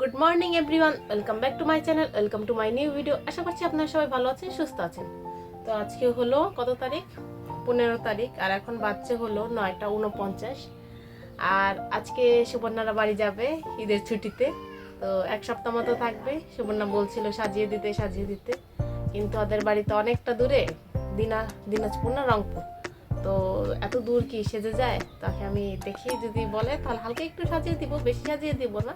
Good morning everyone welcome back to my channel welcome to my new video আশা করছি আপনারা সবাই ভালো আছেন, সুস্থ আছেন। তো আজকে হলো কত তারিখ? পনেরো তারিখ, আর এখন বাচ্চা হলো নয়টা উনপঞ্চাশ। আর আজকে সুবর্ণারা বাড়ি যাবে ঈদের ছুটিতে। তো এক সপ্তাহ মতো থাকবে। সুবর্ণা বলছিল সাজিয়ে দিতে সাজিয়ে দিতে। কিন্তু ওদের বাড়িতে অনেকটা দূরে, দিনা, দিনাজপুর না রংপুর। তো এত দূর কি সেজে যায়? তাকে আমি দেখি, যদি বলে তাহলে হালকা একটু সাজিয়ে দিব, বেশি সাজিয়ে দিব না।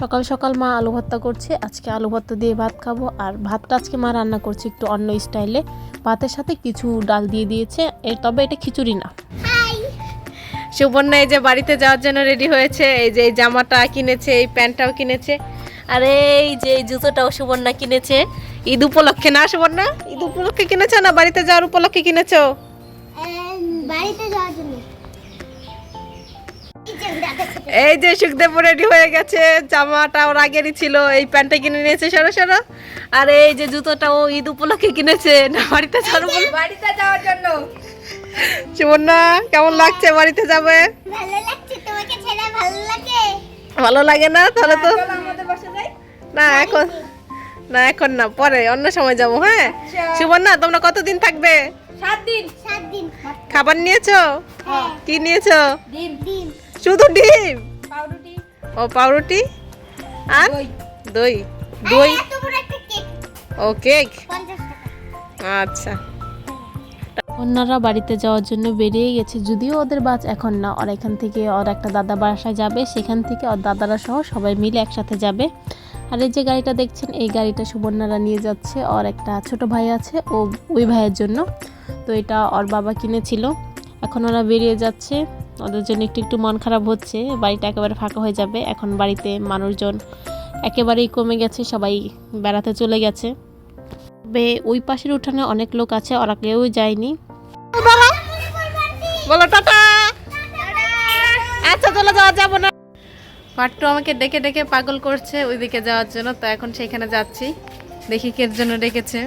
সকাল সকাল মা আলু ভর্তা করছে আজকে আলু ভর্তা দিয়ে ভাত খাব। আর ভাতটা আজকে মা রান্না করছে একটু অন্য স্টাইলে। ভাতের সাথে কিছু ডাল দিয়ে দিয়েছে এর তবে এটা খিচুড়ি না। সুবর্ণা এই যে বাড়িতে যাওয়ার জন্য রেডি হয়েছে এই যে এই জামাটা কিনেছে এই প্যান্টটাও কিনেছে। আর এই যে এই জুতোটাও সুবর্ণা কিনেছে। ঈদ উপলক্ষে না সুবর্ণা? ঈদ উপলক্ষে কিনেছো না বাড়িতে যাওয়ার উপলক্ষে কিনেছো? বাড়িতে যাওয়ার এই যে সুখদেব রেডি হয়ে গেছে জামাটা ওর আগেরই ছিল এই প্যান্টটা কিনে নিয়েছে সরো সরো। আর এই যে জুতোটা ও ঈদ উপলক্ষে কিনেছে না বাড়িতে উপলক্ষে বাড়িতে যাওয়ার জন্য। সুবর্ণা কেমন লাগছে বাড়িতে যাবে? ভালো লাগছে তোমাকে ছেড়ে ভালো লাগে। ভালো লাগে না? তাহলে তো আমাদের বাসা যাই। না এখন না এখন না পরে অন্য সময় যাব হ্যাঁ? সুবর্ণা তোমরা কতদিন থাকবে? সাত দিন। সাত দিন। খাবার নিয়েছো? হ্যাঁ। কি নিয়েছো? ডিম। ডিম। শুধু ডিম? পাউরুটি। ও পাউরুটি? আর? দই। দই। ও কেক? আচ্ছা। অন্যরা বাড়িতে যাওয়ার জন্য বেরিয়ে গেছে যদিও ওদের বাস এখন না। ওর এখান থেকে ওর একটা দাদা বাসায় যাবে সেখান থেকে ওর দাদারা সহ সবাই মিলে একসাথে যাবে। আর এই যে গাড়িটা দেখছেন এই গাড়িটা সুবর্ণারা নিয়ে যাচ্ছে। ওর একটা ছোট ভাই আছে ও ওই ভাইয়ের জন্য। তো এটা ওর বাবা কিনেছিল। এখন ওরা বেরিয়ে যাচ্ছে। ওদের জন্য একটু একটু মন খারাপ হচ্ছে, বাড়িটা একেবারে ফাঁকা হয়ে যাবে। এখন বাড়িতে মানুষজন একেবারেই কমে গেছে, সবাই বেড়াতে চলে গেছে। তবে ওই পাশের উঠানে অনেক লোক আছে, ওরা কেউ যায়নি। বলো আচ্ছা না। পাট্টু আমাকে ডেকে ডেকে পাগল করছে ওইদিকে যাওয়ার জন্য, তো এখন সেখানে যাচ্ছি। দেখি কে জন্য ডেকেছে।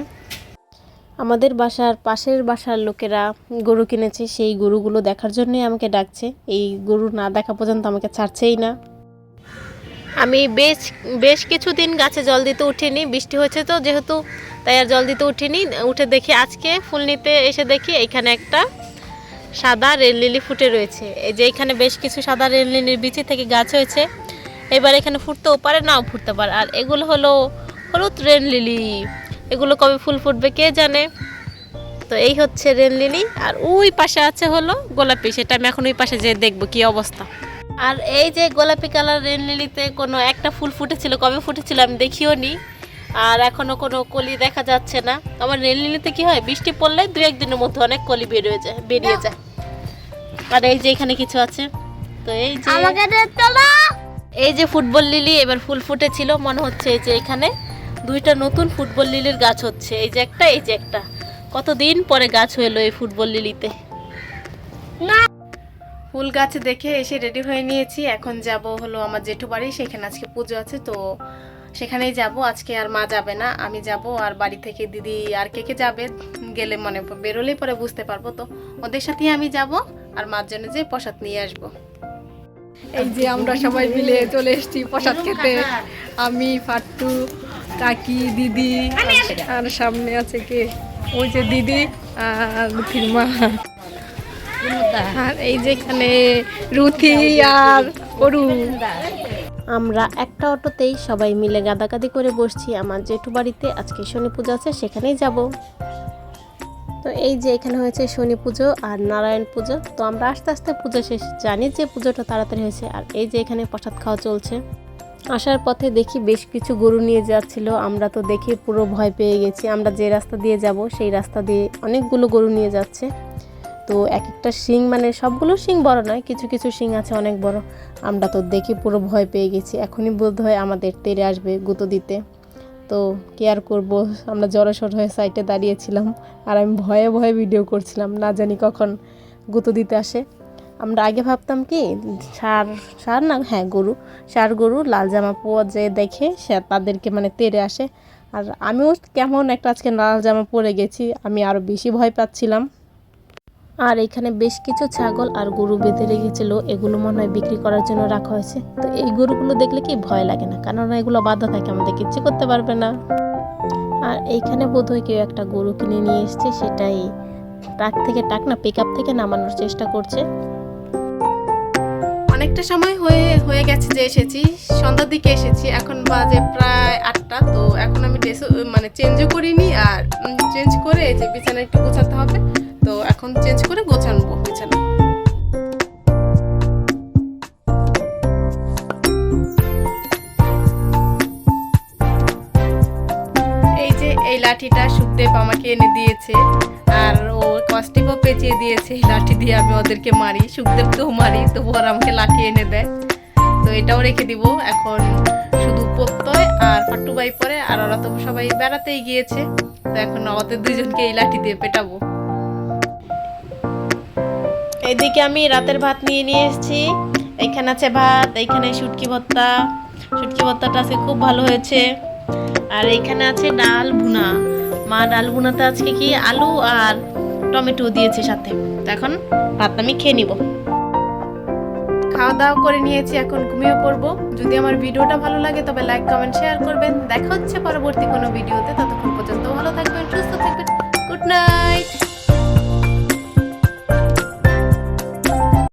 আমাদের বাসার পাশের বাসার লোকেরা গরু কিনেছে, সেই গরুগুলো দেখার জন্যই আমাকে ডাকছে। এই গরু না দেখা পর্যন্ত আমাকে ছাড়ছেই না। আমি বেশ বেশ কিছুদিন গাছে জল দিতে উঠিনি, বৃষ্টি হয়েছে তো যেহেতু, তাই আর জল দিতে উঠিনি। উঠে দেখি আজকে ফুল নিতে এসে দেখি এখানে একটা সাদা রেল লিলি ফুটে রয়েছে। এই যে এখানে বেশ কিছু সাদা রেল লিলির বিচি থেকে গাছ হয়েছে। এবার এখানে ফুটতেও পারে, নাও ফুটতে পারে। আর এগুলো হলো হলুদ রেন লিলি। এগুলো কবে ফুল ফুটবে কে জানে? তো এই হচ্ছে রেন লিলি আর ওই পাশে আছে হলো গোলাপি সেটা আমি এখন ওই পাশে যেয়ে দেখব কি অবস্থা। আর এই যে গোলাপি কালার রেন লিলিতে কোনো একটা ফুল ফুটেছিল কবে ফুটেছিল আমি দেখিও নি আর এখনও কোনো কলি দেখা যাচ্ছে না। আমার রেল লিলিতে কি হয় বৃষ্টি পড়লে দু একদিনের মধ্যে অনেক কলি বেরিয়ে যায় বেরিয়ে যায়। আর এই যে এখানে কিছু আছে তো এই যে এই যে ফুটবল লিলি এবার ফুল ফুটেছিল মনে হচ্ছে এই যে এখানে। দুইটা নতুন ফুটবল লিলির গাছ হচ্ছে। এই যে একটা, এই যে একটা। কতদিন পরে গাছ হলো এই ফুটবল লিলিতে? না। ফুল গাছ দেখে এসে রেডি হয়ে নিয়েছি। এখন যাব হলো আমার জেঠু বাড়ি, সেখানে আজকে পুজো আছে, তো সেখানেই যাব। আজকে আর মা যাবে না, আমি যাব আর বাড়ি থেকে দিদি আর কে কে যাবে গেলে মনে বেরোলেই পরে বুঝতে পারব, তো ওদের সাথেই আমি যাব আর মার জন্য যে প্রসাদ নিয়ে আসব। এই যে আমরা সবাই মিলে চলে এসেছি প্রসাদ খেতে। আমি, ফাট্টু কাকি দিদি আর সামনে আছে কে? ওই যে দিদি আর রুথির মা আর এই যেখানে রুথি আর অরু। আমরা একটা অটোতেই সবাই মিলে গাদাগাদি করে বসছি। আমার জেঠু বাড়িতে আজকে শনি পূজা আছে সেখানেই যাব। তো এই যে এখানে হয়েছে শনি পুজো আর নারায়ণ পুজো। তো আমরা আস্তে আস্তে পুজো শেষ জানি যে পুজোটা তাড়াতাড়ি হয়েছে। আর এই যে এখানে প্রসাদ খাওয়া চলছে। আসার পথে দেখি বেশ কিছু গরু নিয়ে যাচ্ছিল। আমরা তো দেখে পুরো ভয় পেয়ে গেছি। আমরা যে রাস্তা দিয়ে যাব, সেই রাস্তা দিয়ে অনেকগুলো গরু নিয়ে যাচ্ছে। তো এক একটা শিং মানে সবগুলো শিং বড় নয়, কিছু কিছু শিং আছে অনেক বড়। আমরা তো দেখে পুরো ভয় পেয়ে গেছি। এখনই বোধ হয় আমাদের তেরে আসবে গুঁতো দিতে। তো কেয়ার করব? আমরা জড়সড় হয়ে সাইডে দাঁড়িয়েছিলাম। আর আমি ভয়ে ভয়ে ভিডিও করছিলাম। না জানি কখন গুঁতো দিতে আসে। আমরা আগে ভাবতাম কি, সার সার না হ্যাঁ গরু, সার, গরু, লাল জামা পরে যে দেখে সে তাদেরকে মানে তেড়ে আসে। আর আমিও কেমন একটা আজকে লাল জামা পরে গেছি, আমি আরও বেশি ভয় পাচ্ছিলাম। আর এখানে বেশ কিছু ছাগল আর গরু বেঁধে রেখেছিল, এগুলো মনে হয় বিক্রি করার জন্য রাখা হয়েছে। তো এই গরুগুলো দেখলে কি ভয় লাগে না? কারণ এগুলো বাধা থাকে, আমাদের কিচ্ছু করতে পারবে না। আর এইখানে বোধহয় কেউ একটা গরু কিনে নিয়ে এসছে, সেটাই ট্রাক থেকে, ট্রাক না পিক থেকে নামানোর চেষ্টা করছে। অনেকটা সময় হয়ে হয়ে গেছে যে এসেছি। সন্ধ্যার দিকে এসেছি, এখন বাজে প্রায় আটটা। তো এখন আমি ড্রেস মানে চেঞ্জও করিনি আর চেঞ্জ করে এই যে বিছানা একটু গোছাতে হবে। তো এখন চেঞ্জ করে গোছানবো বিছানা। এই যে এই লাঠিটা সুখদেব আমাকে এনে দিয়েছে। দিয়েছে, লাঠি দিয়ে আমি ওদেরকে মারি, সুখদেবকেও মারি তবু ওরা আমাকে লাঠি এনে দেয়। তো এটাও রেখে দিব, এখন শুধু প্রত্যয় আর ফাট্টু বাই পরে, আর ওরা তো সবাই বেড়াতেই গিয়েছে, তো এখন ওদের দুজনকে এই লাঠি দিয়ে পেটাবো। এইদিকে আমি রাতের ভাত নিয়ে নিয়ে এসেছি, এখানে আছে ভাত এইখানে শুটকি ভর্তা, শুটকি ভর্তাটা আজকে খুব ভালো হয়েছে, আর এখানে আছে ডাল ভুনা। মা, ডাল ভুনাতে আজকে কি আলু আর টমেটো দিয়েছে সাথে। তো এখন ভাত আমি খেয়ে নিব। খাওয়া দাওয়া করে নিয়েছি, এখন ঘুমিয়ে পড়ব। যদি আমার ভিডিওটা ভালো লাগে তবে লাইক, কমেন্ট, শেয়ার করবেন। দেখা হচ্ছে পরবর্তী কোনো ভিডিওতে। ততক্ষণ পর্যন্ত ভালো থাকবেন, সুস্থ থাকবেন। Good night!